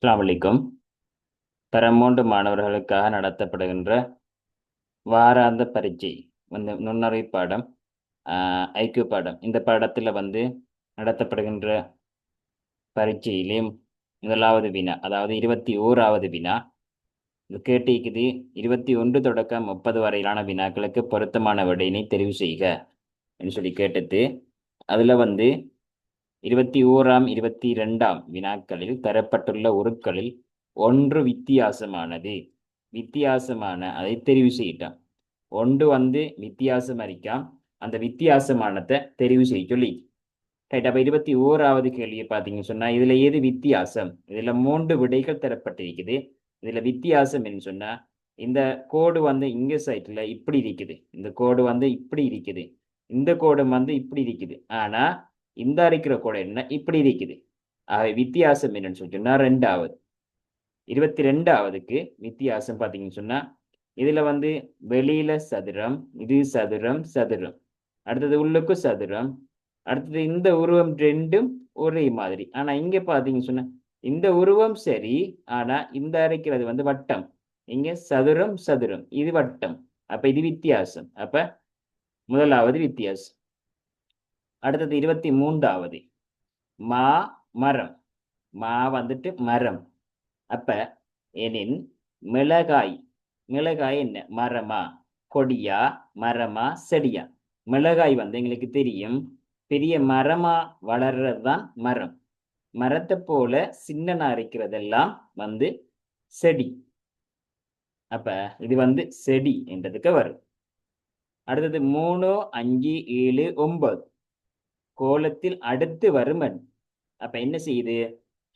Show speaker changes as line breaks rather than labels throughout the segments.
அஸ்லாம் வலைக்கும் தரம் மூன்று மாணவர்களுக்காக நடத்தப்படுகின்ற வாராந்த பரீட்சை வந்து நுண்ணறிவு பாடம் ஐக்கிய பாடம். இந்த பாடத்தில் வந்து நடத்தப்படுகின்ற பரீட்சையிலே முதலாவது வினா அதாவது இருபத்தி ஓராவது வினா இது கேட்டிருக்குது. இருபத்தி ஒன்று தொடக்கம் முப்பது வரையிலான வினாக்களுக்கு பொருத்தமான விடையினை தெரிவு செய்க அப்படின்னு சொல்லி கேட்டது. அதில் வந்து இருபத்தி ஓராம் இருபத்தி ரெண்டாம் வினாக்களில் தரப்பட்டுள்ள உருக்களில் ஒன்று வித்தியாசமானது. வித்தியாசமான அதை தெரிவு செய்யிட்டான் ஒன்று வந்து வித்தியாசம் அறிக்காம் அந்த வித்தியாசமானதை தெரிவு செய்ய சொல்லி. ரைட் அப்போ இருபத்தி ஓராவது கேள்வியை பார்த்தீங்கன்னு சொன்னால் இதில் எது வித்தியாசம்? இதில் மூன்று விடைகள் தரப்பட்டிருக்குது. இதில் வித்தியாசம் என்று சொன்னால் இந்த கோடு வந்து இங்க சைட்டில் இப்படி இருக்குது. இந்த கோடு வந்து இப்படி இருக்குது. இந்த கோடு வந்து இப்படி இருக்குது. ஆனால் இந்த அரைக்கிற கோடு என்ன? இப்படி இருக்குது ஆகவே வித்தியாசம் என்னன்னு சொல்லி சொன்னால் ரெண்டாவது. இருபத்தி ரெண்டாவதுக்கு வித்தியாசம் பார்த்தீங்கன்னு சொன்னா இதுல வந்து வெளியில சதுரம் இது சதுரம் சதுரம். அடுத்தது உள்ளுக்கு சதுரம் அடுத்தது இந்த உருவம் ரெண்டும் ஒரே மாதிரி. ஆனா இங்க பாத்தீங்கன்னு சொன்னா இந்த உருவம் சரி ஆனா இந்த அரைக்கிறது வந்து வட்டம். இங்க சதுரம் சதுரம் இது வட்டம். அப்ப இது வித்தியாசம். அப்ப முதலாவது வித்தியாசம். அடுத்தது இருபத்தி மூன்றாவது. மா மரம். மா வந்துட்டு மரம். அப்ப எனின் மிளகாய். மிளகாய் என்ன? மரமா? கொடியா? மரமா? செடியா? மிளகாய் வந்து எங்களுக்கு தெரியும். பெரிய மரமா வளர்றது தான் மரம். மரத்தை போல சின்னனா இருக்கிறதெல்லாம் வந்து செடி. அப்ப இது வந்து செடி என்றதுக்கு வரும். அடுத்தது மூணு அஞ்சு ஏழு ஒன்பது. கோலத்தில் அடுத்து வருமன். அப்ப என்ன செய்யுது?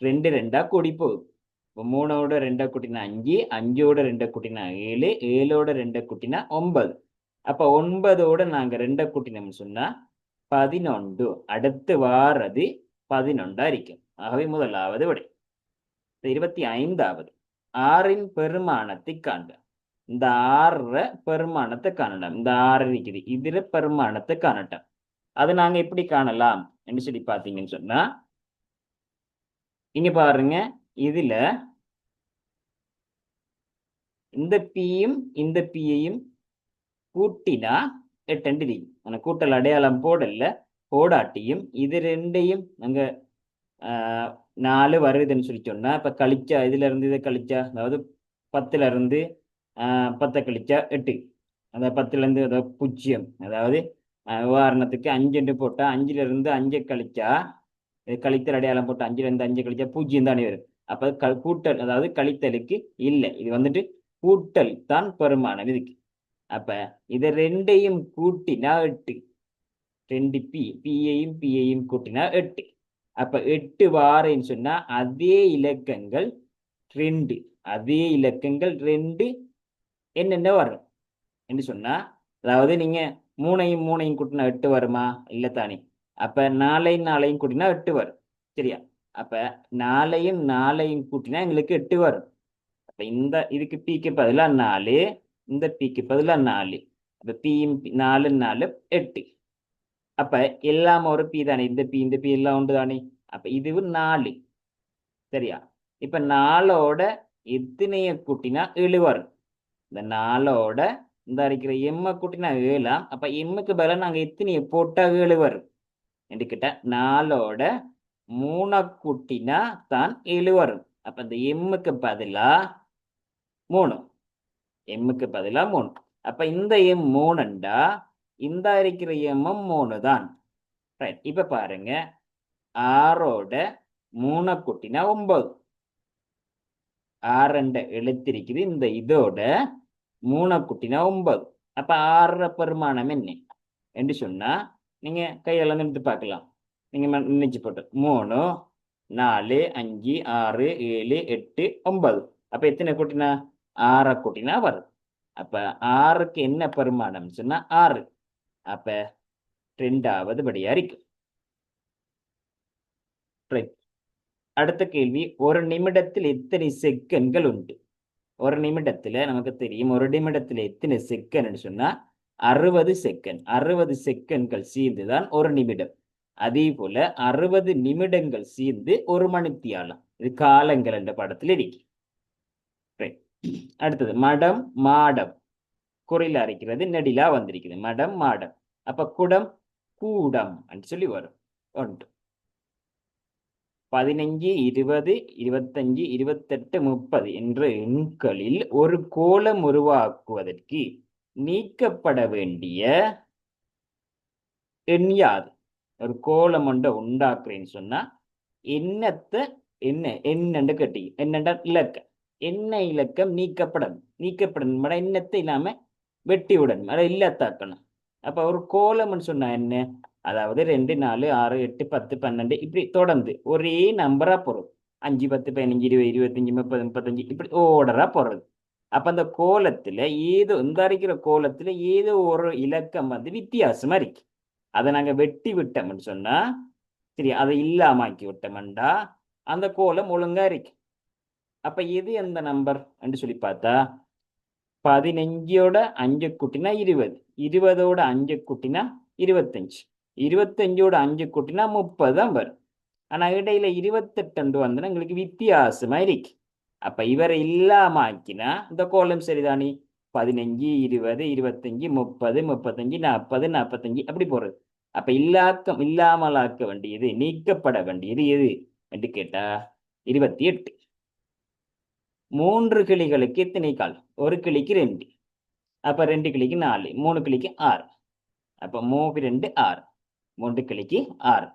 ரெண்டு ரெண்டா கூடி போகுது இப்போ மூணோட ரெண்டா கூட்டினா அஞ்சு அஞ்சோட ரெண்டை கூட்டினா ஏழு ஏழோட ரெண்டை கூட்டினா ஒன்பது. அப்ப ஒன்பதோட நாங்க ரெண்டை கூட்டினோம்னு சொன்னா பதினொன்று. அடுத்து வாரது பதினொன்றா இருக்கும். ஆகவே முதலாவது விடை. இருபத்தி ஐந்தாவது ஆறின் பெருமானத்தை காண்க. இந்த ஆறுற பெருமானத்தை காணலாம். இந்த ஆறு இருக்குது. இதுல பெருமானத்தை காணட்டும். அது நாங்க எப்படி காணலாம்? என்று சொல்லி பாத்தீங்கன்னு சொன்னா இங்க பாருங்க இதுல இந்த பியும் இந்த பியையும் கூட்டினா எட்டு இருக்கு ஆனா கூட்டல் அடையாளம் போடல போடாட்டியும் இது ரெண்டையும் அங்க ஆஹ் நாலு வருதுன்னு சொல்லி சொன்னா இப்ப கழிச்சா இதுல இருந்து இதை கழிச்சா அதாவது பத்துல இருந்து ஆஹ் பத்தை கழிச்சா எட்டு. அந்த பத்துல இருந்து அதாவது பூஜ்ஜியம். அதாவது உதாரணத்துக்கு அஞ்சுன்னு போட்டால் அஞ்சுல இருந்து அஞ்சை கழிச்சா இது கழித்தல் அடையாளம் போட்டு அஞ்சுல இருந்து அஞ்சு கழிச்சா பூஜ்ஜியம் தானே வரும். அப்ப க கூட்டல் அதாவது கழித்தலுக்கு இல்லை. இது வந்துட்டு கூட்டல் தான் பெருமானம் இதுக்கு. அப்ப இதை ரெண்டையும் கூட்டினா எட்டு. ரெண்டு பி பியையும் பியையும் கூட்டினா எட்டு. அப்ப எட்டு வாரேன்னு சொன்னா அதே இலக்கங்கள் ரெண்டு. அதே இலக்கங்கள் ரெண்டு என்னென்ன வரும்? என்று சொன்னா அதாவது நீங்க மூணையும் மூணையும் கூட்டினா எட்டு வருமா? இல்லை தானே. அப்போ நாலையும் நாளையும் கூட்டினா எட்டு வரும். சரியா? அப்போ நாலையும் நாளையும் கூட்டினா எங்களுக்கு எட்டு வரும். அப்போ இந்த இதுக்கு பிக்கு பதிலா நாலு இந்த பிக்கு பதிலா நாலு. அப்போ பியும் நாலு நாலு எட்டு. அப்போ எல்லாம் ஒரு பி தானே? இந்த பி இந்த பி எல்லாம் உண்டு தானே? அப்போ இதுவும் நாலு. சரியா? இப்போ நாலோட எத்தனையை கூட்டினா ஏழு வரும். இந்த நாலோட இந்த அடிக்கிற எம்ம கூட்டினா ஏழா? அப்ப எம்முக்கு பதிலாக நாங்க எத்தனையை போட்டா ஏழு வரும். என்று என்கிட்ட நாலோட மூணை கூட்டினா தான் ஏழு வரும். அப்ப இந்த எம்முக்கு பதிலா மூணு. எம்முக்கு பதிலா மூணு. அப்ப இந்த எம் மூணுண்டா? இந்த இருக்கிற எம்மும் மூணு தான். ரைட் இப்ப பாருங்க. ஆறோட மூணை கூட்டினா ஒன்பது. ஆறண்ட எழுத்திருக்குது. இந்த இதோட மூணை குட்டினா ஒன்பது அப்ப ஆற பெருமானம் என்ன என்று சொன்னா நீங்க கையெல்லாம் நிறுத்து பார்க்கலாம் நீங்க நினைச்சு போட்டு மூணு நாலு அஞ்சு ஆறு ஏழு எட்டு ஒன்பது அப்ப எத்தனை குட்டினா ஆறை குட்டினா வரும் அப்ப ஆறுக்கு என்ன பெருமானம் சொன்னா ஆறு அப்ப ரெண்டாவது படியா இருக்கு அடுத்த கேள்வி ஒரு நிமிடத்தில் எத்தனை செகண்ட்கள் உண்டு ஒரு நிமிடத்துல நமக்கு தெரியும் ஒரு நிமிடத்துல எத்தனை செகண்ட்னு சொன்னா அறுபது செகண்ட். அறுபது செகண்ட்கள் சேர்ந்துதான் ஒரு நிமிடம். அதே போல அறுபது நிமிடங்கள் சேர்ந்து ஒரு மணித்தியாலம். இது காலங்கள் என்ற படத்தில் இருக்கு. அடுத்தது மடம் மாடம். குறையில அரைக்கிறது நெடிலா வந்திருக்குது மடம் மாடம். அப்ப குடம் கூடம் சொல்லி வரும். ஒன்று. பதினஞ்சு இருபது இருபத்தஞ்சு இருபத்தெட்டு முப்பது என்ற எண்களில் ஒரு கோலம் உருவாக்குவதற்கு நீக்கப்பட வேண்டிய எண் யாது? ஒரு கோலம் ஒன்றை உண்டாக்குறேன்னு சொன்னா என்னத்தை என்ன என்னண்டு கட்டி என்னண்டா இலக்கம். என்ன இலக்கம் நீக்கப்படணும் நீக்கப்படணும் என்னத்தை இல்லாம வெட்டி விடணும் அதை இல்லாத்தாக்கணும். அப்ப ஒரு கோலம்னு சொன்னா என்ன? அதாவது ரெண்டு நாலு ஆறு எட்டு பத்து பன்னெண்டு இப்படி தொடர்ந்து ஒரே நம்பரா போறது. அஞ்சு பத்து பதினஞ்சு இருபது இருபத்தஞ்சு முப்பது முப்பத்தஞ்சு இப்படி ஓர்டரா போறது. அப்ப அந்த கோலத்துல ஏதோ இந்த அரைக்கிற கோலத்துல ஏதோ ஒரு இலக்கம் வந்து வித்தியாசமா இருக்கு. அதை நாங்க வெட்டி விட்டோம்னு சொன்னா சரி அதை இல்லாமாக்கி விட்டோம்டா அந்த கோலம் ஒழுங்கா இருக்கு. அப்ப எது எந்த நம்பர் என்று சொல்லி பார்த்தா பதினஞ்சோட அஞ்சு குட்டினா இருபது இருபதோட அஞ்சு குட்டினா இருபத்தஞ்சு. இருபத்தஞ்சோட அஞ்சு கூட்டினா முப்பது தான் வரும். ஆனா இடையில இருபத்தெட்டு வந்து எங்களுக்கு வித்தியாசமா இருக்கு. அப்ப இவரை இல்லாம ஆக்கினா இந்த கோலம் சரிதானே? பதினஞ்சு இருபது இருபத்தஞ்சு முப்பது முப்பத்தஞ்சு நாற்பது நாற்பத்தஞ்சு அப்படி போறது. அப்ப இல்லாக்கம் இல்லாமலாக்க வேண்டியது நீக்கப்பட வேண்டியது எது? என்று கேட்டா இருபத்தி எட்டு மூன்று கிளிகளுக்கு எத்தனை கால்? ஒரு கிளிக்கு ரெண்டு. அப்ப ரெண்டு கிளிக்கு நாலு மூணு கிளிக்கு ஆறு. அப்ப மூணு ரெண்டு ஆறு. ஒன்று கிளிக்கு ஆறு.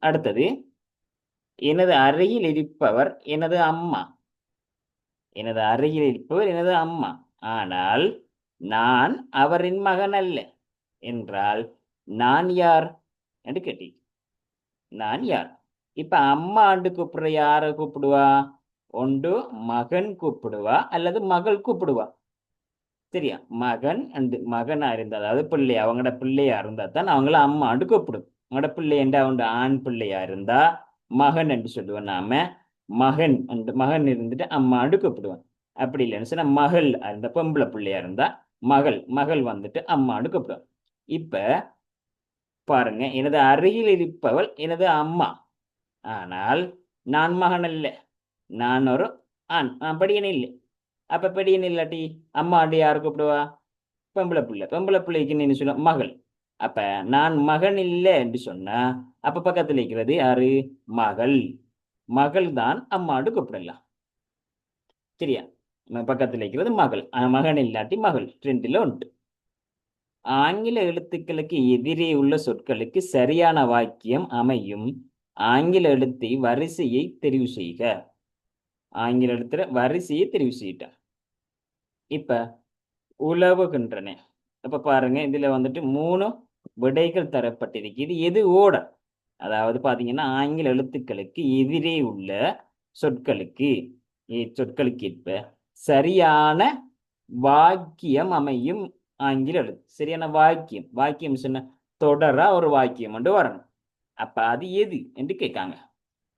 அடுத்தது எனது அறையில் இருப்பவர் எனது அம்மா. எனது அறையில் இருப்பவர் எனது அம்மா. ஆனால் நான் அவரின் மகன் அல்ல. என்றால் நான் யார்? என்று கேட்டி நான் யார்? இப்ப அம்மா ஆண்டு கூப்பிடுற யாரை கூப்பிடுவா? ஒன்று மகன் கூப்பிடுவா அல்லது மகள் கூப்பிடுவா? சரியா மகன் அண்டு மகனா இருந்தா அதாவது பிள்ளை அவங்களோட பிள்ளையா இருந்தா தான் அவங்கள அம்மாண்டு கூப்பிடும். அவங்களோட பிள்ளை என்று அவங்க ஆண் பிள்ளையா இருந்தா மகன் என்று சொல்லுவேன் நாம. மகன் அந்த மகன் இருந்துட்டு அம்மாண்டு கூப்பிடுவேன். அப்படி இல்லைன்னு சொன்னா மகள் இருந்த பொம்பளை பிள்ளையா இருந்தா மகள் மகள் வந்துட்டு அம்மாண்டு கூப்பிடுவான். இப்ப பாருங்க எனது அருகில் இருப்பவள் எனது அம்மா. ஆனால் நான் மகன் அல்ல. நான் ஒரு ஆண். நான் படியன் இல்லை. அப்ப பெரியன் இல்லாட்டி அம்மா ஆண்டு யாரு கூப்பிடுவா? பொம்பளை பிள்ளை. பொம்பளை பிள்ளைக்கு என்ன சொல்ல மகள். அப்ப நான் மகன் இல்லை என்று சொன்னா அப்ப பக்கத்துல இருக்கிறது யாரு? மகள். மகள் தான் அம்மாண்டு கூப்பிடலாம். சரியா? நம்ம பக்கத்துல இருக்கிறது மகள். மகன் இல்லாட்டி மகள். ரெண்டுல உண்டு ஆங்கில எழுத்துக்களுக்கு எதிரே உள்ள சொற்களுக்கு சரியான வாக்கியம் அமையும். ஆங்கில எழுத்தை வரிசையை தெரிவு செய்க. ஆங்கில எழுத்துல வரிசையை தெரிவு செய்யிட்டேன் இப்ப உழவுகின்றன இப்ப பாருங்க இதுல வந்துட்டு மூணு விடைகள் தரப்பட்டிருக்கு. இது எது? ஓடர் அதாவது பாத்தீங்கன்னா ஆங்கில எழுத்துக்களுக்கு எதிரே உள்ள சொற்களுக்கு சொற்களுக்கு ஏற்ப சரியான வாக்கியம் அமையும் ஆங்கில எழுத்து. சரியான வாக்கியம். வாக்கியம் சொன்ன தொடரா ஒரு வாக்கியம் வந்து வரணும். அப்ப அது எது? என்று கேட்காங்க.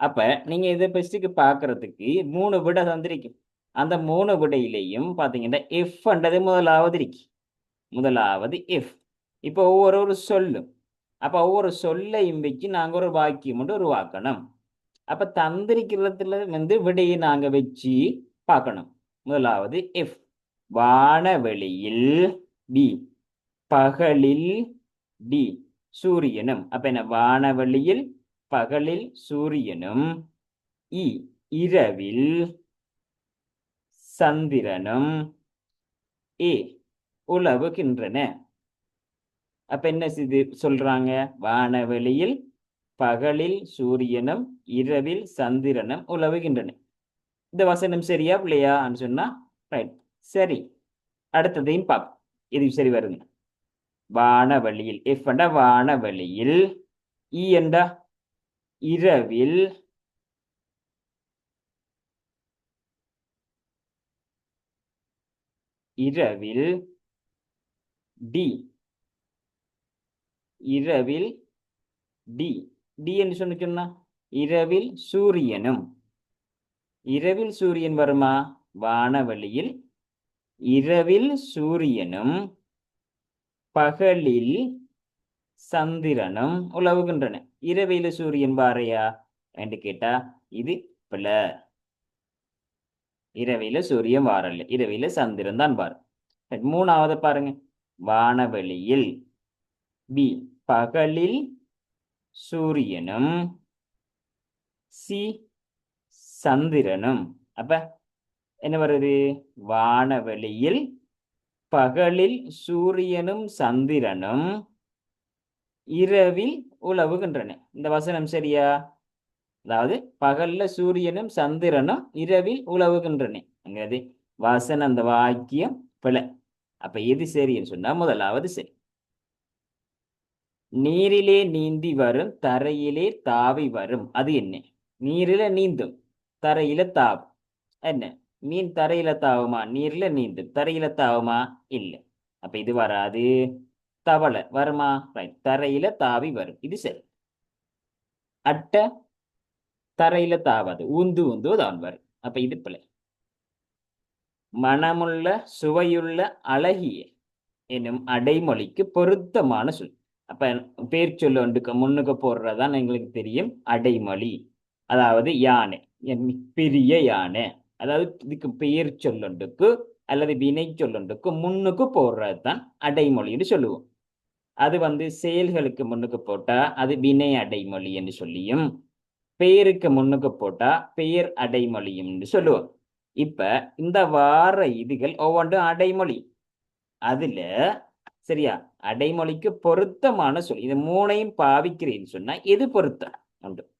அப்ப நீங்க இதை பெஸ்ட்டுக்கு பாக்குறதுக்கு மூணு விடை தந்திருக்கும். அந்த மூணு விடையிலையும் பாத்தீங்கன்னா எஃப்ன்றது முதலாவது இருக்கு. முதலாவது எஃப் இப்போ ஒவ்வொரு ஒரு சொல்லும். அப்போ ஒவ்வொரு சொல்லையும் வச்சு நாங்கள் ஒரு வாக்கியம் மட்டும் உருவாக்கணும். அப்போ தந்திரிக்கிறதுல வந்து விடையை நாங்கள் வச்சு பார்க்கணும். முதலாவது எஃப் வானவெளியில் டி பகலில் டி சூரியனும். அப்ப என்ன? வானவெளியில் பகலில் சூரியனும். இ இரவில் சந்திரனும் ஏ உலவுகின்றன. அப்ப என்ன இது சொல்றாங்க? வானவெளியில் பகலில் சூரியனும் இரவில் சந்திரனும் உலவுகின்றன. இந்த வசனம் சரியா இல்லையான்னு சொன்னா ரைட் சரி. அடுத்ததையும் பார்ப்போம் இது சரி வருங்க. வானவழியில் எஃப் வானவழியில் வானவெளியில் இ என்ற e இரவில் இரவில் டி இரவில் டி டி என்று சொன்ன சொன்னா இரவில் சூரியனும். இரவில் சூரியன் வருமா? வானவெளியில். இரவில் சூரியனும் பகலில் சந்திரனும் உலவுகின்றன. இரவில சூரியன் பாறையா என்று கேட்டா இது பிள இரவில சூரியன் வாரல்ல இரவில சந்திரன் தான் பாரு மூணாவது பாருங்க. வானவெளியில் பி பகலில் சூரியனும் சி சந்திரனும். அப்ப என்ன வருது? வானவெளியில் பகலில் சூரியனும் சந்திரனும் இரவில் உழவுகின்றன இந்த வசனம் சரியா? அதாவது பகல்ல சூரியனும் சந்திரனும் இரவில் உழவுகின்றன அங்கிறது வசனம் அந்த வாக்கியம் பிழை. அப்ப எது சரின்னு சொன்னா முதலாவது சரி. நீரிலே நீந்தி வரும் தரையிலே தாவி வரும். அது என்ன? நீரில நீந்தும் தரையில தாவும். என்ன? மீன் தரையில தாவுமா? நீர்ல நீந்தும் தரையில தாவுமா? இல்லை. அப்ப இது வராது. தவளை வருமா? ரைட் தரையில தாவி வரும். இது சரி. அட்டை தரையில தாவது. ஊந்து ஊந்து தான் அப்ப இது பிழை. மனமுள்ள சுவையுள்ள அழகிய என்னும் அடைமொழிக்கு பொருத்தமான சொல். அப்ப பேர் சொல்ல ஒன்றுக்கு முன்னுக்கு போடுறதான் எங்களுக்கு தெரியும். அடைமொழி. அதாவது யானை. என் பெரிய யானை. அதாவது இதுக்கு பெயர் சொல்லொண்டுக்கு அல்லது வினை சொல்லொண்டுக்கு முன்னுக்கு போடுறது தான் அடைமொழின்னு சொல்லுவோம். அது வந்து செயல்களுக்கு முன்னுக்கு போட்டா அது வினை அடைமொழி என்று சொல்லியும் பெயருக்கு முன்னுக்கு போட்டா பெயர் அடைமொழியும் சொல்லுவோம். இப்ப இந்த வார இதுகள் ஒவ்வொன்றும் அடைமொழி. அதுல சரியா? அடைமொழிக்கு பொருத்தமான சொல். இது மூணையும் பாவிக்கிறேன்னு சொன்னா எது பொருத்தம்? உண்டு.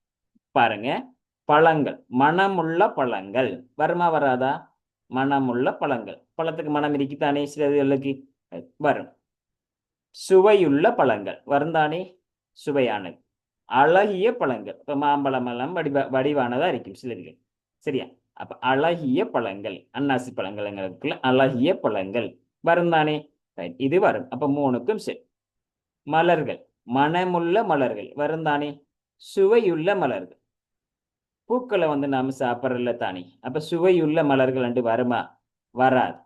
பாருங்க. பழங்கள். மனமுள்ள பழங்கள். வருமா வராதா? மனமுள்ள பழங்கள். பழத்துக்கு மனம் இருக்குத்தானே சிலதுகளுக்கு வரும். சுவையுள்ள பழங்கள். வருந்தானே? சுவையானது. அழகிய பழங்கள். இப்ப மாம்பழம் எல்லாம் வடிவ வடிவானதா இருக்கும் சிலர்கள். சரியா? அப்ப அழகிய பழங்கள் அன்னாசி பழங்கள்ங்கிறதுக்குள்ள அழகிய பழங்கள். வரும் தானே? இது வரும். அப்ப மூணுக்கும் சரி. மலர்கள். மனமுள்ள மலர்கள். வருந்தானே சுவையுள்ள மலர்கள். பூக்களை வந்து நாம சாப்பிட்றல தானே? அப்ப சுவையுள்ள மலர்கள் அண்டு வருமா? வராது.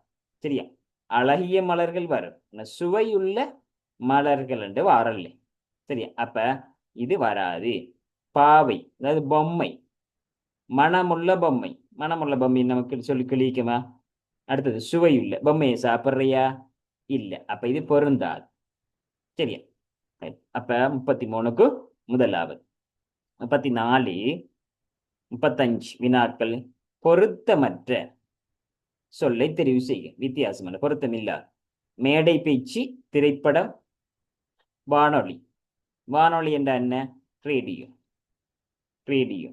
சரியா? அழகிய மலர்கள் வரும். சுவையுள்ள மலர்கள் அண்டு வரல சரியா? அப்ப இது வராது. பாவை அதாவது பொம்மை மனமுள்ள பொம்மை. மனமுள்ள பொம்மை நமக்கு சொல்லி கிளிக்குமா அடுத்தது சுவை இல்லை பொம்மையை சாப்பிட்றியா? இல்லை. அப்ப இது பொருந்தாது. சரியா? Right. அப்ப முப்பத்தி மூணுக்கு முதலாவது. முப்பத்தி நாலு முப்பத்தஞ்சு வினாக்கள் பொருத்தமற்ற சொல்லை தெரிவு செய்க. வித்தியாசமான பொருத்தமில்லாத மேடை பேச்சு திரைப்படம் வானொலி. வானொலி என்ற என்ன? ரேடியோ. ரேடியோ.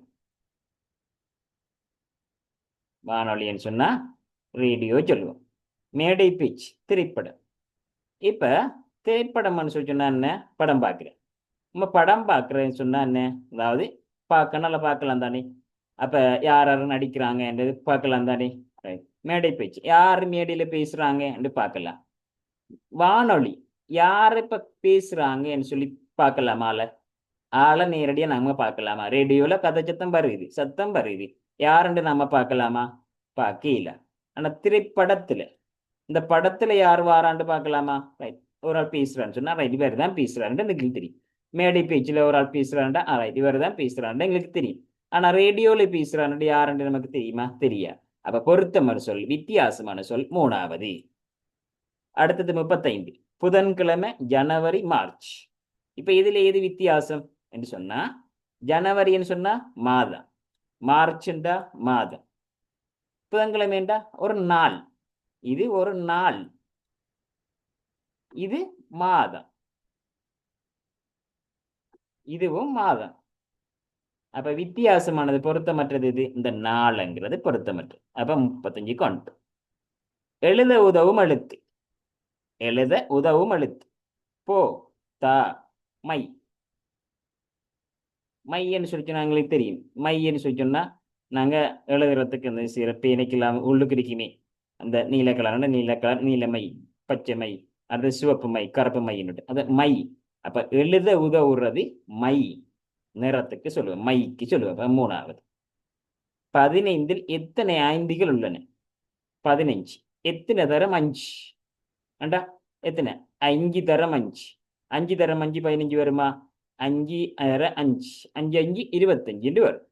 வானொலின்னு சொன்னா ரேடியோ சொல்லுவோம். மேடை பிச் திரைப்படம். இப்ப திரைப்படம்னு சொல்லி சொன்னா என்ன? படம் பார்க்குறேன். நம்ம படம் பார்க்குறேன்னு சொன்னா என்ன? அதாவது பார்க்க நல்லா பார்க்கலாம் தானே? அப்ப யார் நடிக்கிறாங்க நடிக்கிறாங்கன்றது பார்க்கலாம் தானே? மேடை பேச்சு. யார் மேடையில பேசுறாங்க என்று பார்க்கலாம். வானொலி. யார் இப்ப பேசுறாங்கன்னு சொல்லி பார்க்கலாமா ஆளை நேரடியா நம்ம பார்க்கலாமா ரேடியோல கதை சத்தம் வருது சத்தம் வருது. யாருண்டு நம்ம பார்க்கலாமா பார்க்கல ஆனா திரைப்படத்துல. இந்த படத்துல யார் வாராண்டு பார்க்கலாமா ரைட் ஒரு ஆள் பேசுறான்னு சொன்னா ரைட் இவர் தான் பேசுறாருன்னு எங்களுக்கு தெரியும். மேடை பேச்சுல ஒரு ஆள் பேசுறான்டா ஆ ரைட் இவர் தான் பேசுறான்னு எங்களுக்கு தெரியும். ஆனா ரேடியோல பேசுறான்னு யாருண்டு நமக்கு தெரியுமா? தெரியா அப்ப பொருத்தமான சொல் வித்தியாசமான சொல் மூணாவது. அடுத்தது முப்பத்தைந்து. புதன்கிழமை ஜனவரி மார்ச். இப்ப இதுல எது வித்தியாசம்? என்று சொன்னா ஜனவரின்னு சொன்னா மாதம். மார்ச்ன்றா மாதம். புதன்கிழமைண்டா ஒரு நாள். இது ஒரு நாள். இது மாதம். இதுவும் மாதம். அப்ப வித்தியாசமானது பொருத்தமற்றது இது இந்த நாளுங்கிறது பொருத்தமற்றது. அப்ப முப்பத்தஞ்சு கொண்டு. எழுத உதவும் எழுத்து. எழுத உதவும் எழுத்து. போ தா மை. மையன்னு சொல்லி சொன்னா எங்களுக்கு தெரியும். மையன்னு சொல்லி சொன்னா நாங்க எழுதுறதுக்கு அந்த சிறப்பு இணைக்கலாம் உள்ளுக்கு இருக்குமே அந்த நீல கலர்னா நீல கலர் நீலமை பச்சை மை அது சிவப்பு மை கருப்பு மைன்னு அது மை. அப்போ எழுத உதவுறது மை. நிறத்துக்கு சொல்லுவேன் மைக்கு சொல்லுவேன் அப்போ மூணாவது. பதினைந்தில் எத்தனை ஐந்துகள் உள்ளன? பதினஞ்சு. எத்தனை தரம்? அஞ்சு. அண்டா எத்தனை? அஞ்சு தரம்? அஞ்சு. அஞ்சு தரம் அஞ்சு பதினஞ்சு வருமா அஞ்சு அரை அஞ்சு அஞ்சு அஞ்சு இருபத்தஞ்சுன்னு வரும்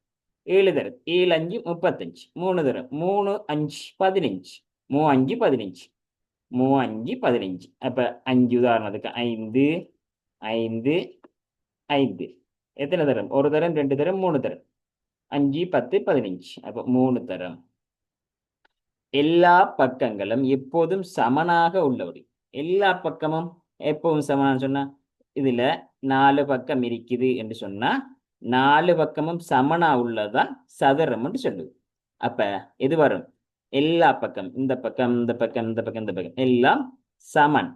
ஏழு தரம் ஏழு அஞ்சு முப்பத்தஞ்சு மூணு தரம் மூணு அஞ்சு பதினஞ்சு மூ அஞ்சு பதினஞ்சு மூ அஞ்சு பதினஞ்சு அப்ப அஞ்சு உதாரணத்துக்கு ஐந்து ஐந்து ஐந்து எத்தனை தரம் ஒரு தரம் ரெண்டு தரம் மூணு தரம் அஞ்சு பத்து பதினஞ்சு அப்ப மூணு தரம் எல்லா பக்கங்களும் எப்போதும் சமனாக உள்ளபடி எல்லா பக்கமும் எப்பவும் சமனான்னு சொன்னா? இதுல நாலு பக்கம் இருக்குது என்று சொன்னா நாலு பக்கமும் சமனா உள்ளதான் சதுரம் சொல்லுது. அப்ப எது வரும்? எல்லா பக்கம் இந்த பக்கம் இந்த பக்கம் இந்த பக்கம் இந்த பக்கம் எல்லாம் சமன்.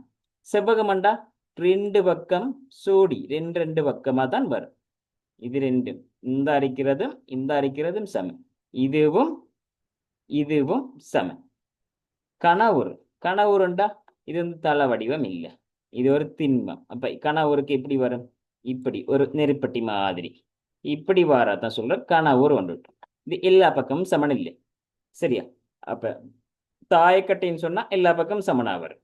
செவ்வகமண்டா ரெண்டு பக்கம் சோடி ரெண்டு ரெண்டு பக்கமா தான் வரும். இது ரெண்டும் இந்த அரிக்கிறதும் இந்த அரிக்கிறதும் சமம் இதுவும் இதுவும் சமம் கனவுரு கணவுருண்டா இது வந்து தலை வடிவம் இல்லை. இது ஒரு திண்மம். அப்ப கனவுருக்கு எப்படி வரும்? இப்படி ஒரு நெருப்பட்டி மாதிரி. இப்படி வாராதான் சொல்ற கனவுரு வந்துட்டோம் இது எல்லா பக்கமும் சமன் இல்லை. சரியா? அப்ப தாயக்கட்டைன்னு சொன்னா எல்லா பக்கமும் சமனா வரும்.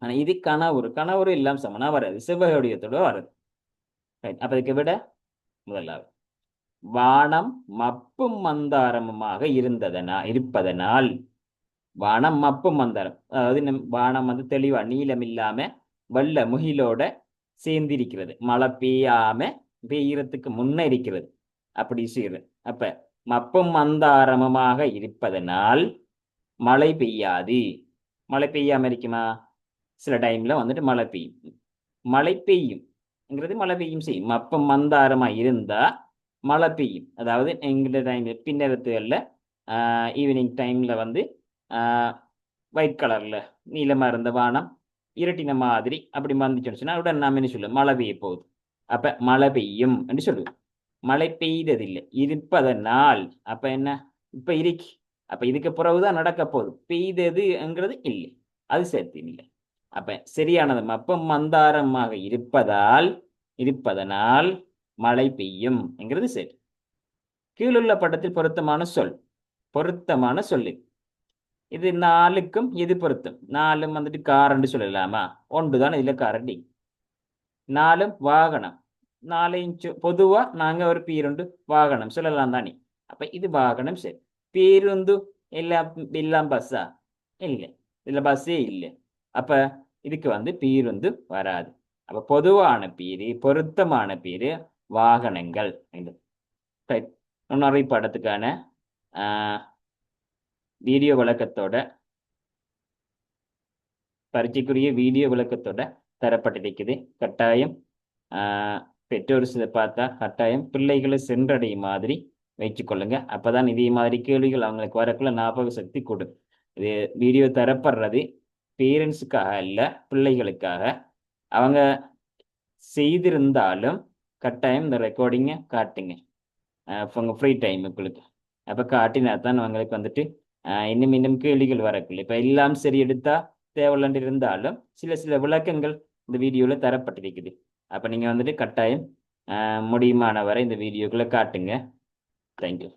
ஆனா இது கனவுரு கனவுரு எல்லாம் சமனா வராது. செவ்வக வராது. அப்ப இதுக்கு விட? முதலாவது. வானம் மப்பும் மந்தாரமுமாக இருந்ததனா இருப்பதனால். வானம் மப்பும் மந்தாரம். அதாவது வானம் வந்து தெளிவா நீளம் இல்லாம வெள்ள முகிலோட சேர்ந்திருக்கிறது. மழை பெய்யாம பெய்யறதுக்கு முன்ன இருக்கிறது. அப்படி செய்யுது அப்ப மப்பம் மந்தாரமுமாக இருப்பதனால் மழை பெய்யாது. மழை பெய்யாம இருக்குமா? சில டைம்ல வந்துட்டு மழை பெய்யும். மழை பெய்யும்ங்கிறது மழை பெய்யும் செய்யும். மப்பம் மந்தாரமா இருந்தா மழை பெய்யும். அதாவது எங்கிட்ட டைம் பின்னரத்துகளில் ஈவினிங் டைம்ல வந்து ஒயிட் கலர்ல நீளமா இருந்த வானம் இரட்டின மாதிரி அப்படி வந்துச்சுன்னு சொன்னா உடனே நாம என்ன சொல்லுவோம்? மழை பெய்ய போகுது. அப்ப மழை பெய்யும் என்று சொல்லுவோம். மழை பெய்ததில்லை. இருப்பதனால் அப்ப என்ன? இப்ப இருக்கு. அப்ப இதுக்கு பிறகுதான் நடக்க போகுது. பெய்ததுங்கிறது இல்லை. அது சேர்த்து இல்லை. அப்ப சரியானது. அப்ப மந்தாரமாக இருப்பதால் இருப்பதனால் மழை பெய்யும் என்கிறது சரி. கீழுள்ள படத்தில் பொருத்தமான சொல். பொருத்தமான சொல்லு இது நாலுக்கும் எது பொருத்தம் நாலும் வந்துட்டு காரண்டு சொல்லலாமா ஒன்று தான் இதில் காரண்டி நாலும் வாகனம் நாலு இன்ச்சு பொதுவாக நாங்கள் ஒரு பேருண்டு வாகனம் சொல்லலாம் தானே அப்போ இது வாகனம் சரி பேருந்து எல்லாம் எல்லாம் பஸ்ஸா இல்லை இதுல பஸ்ஸே இல்லை அப்போ இதுக்கு வந்து பேருந்து வராது அப்போ பொதுவான பேர் பொருத்தமான பேர் வாகனங்கள் ரைட் படத்துக்கான வீடியோ விளக்கத்தோட பரீட்சைக்குரிய வீடியோ விளக்கத்தோட தரப்பட்டிருக்குது. கட்டாயம் ஆஹ் பெற்றோர் இதை பார்த்தா கட்டாயம் பிள்ளைகளை சென்றடையும் மாதிரி வச்சுக்கொள்ளுங்க அப்பதான் இதே மாதிரி கேள்விகள் அவங்களுக்கு வரக்குள்ள ஞாபக சக்தி கொடு இது வீடியோ தரப்படுறது பேரண்ட்ஸுக்காக இல்ல பிள்ளைகளுக்காக. அவங்க செய்திருந்தாலும் கட்டாயம் இந்த ரெக்கார்டிங்கை காட்டுங்க. உங்கள் ஃப்ரீ டைம் உங்களுக்கு அப்போ காட்டினா தான் அவங்களுக்கு வந்துட்டு இன்னும் இன்னும் கேள்விகள் வரக்குள்ள. இப்போ எல்லாம் சரி எடுத்தா தேவையில்லன்னு இருந்தாலும் சில சில விளக்கங்கள் இந்த வீடியோவில் தரப்பட்டிருக்குது. அப்போ நீங்கள் வந்துட்டு கட்டாயம் ஆஹ் முடியுமான வரை இந்த வீடியோக்களை காட்டுங்க. தேங்க்யூ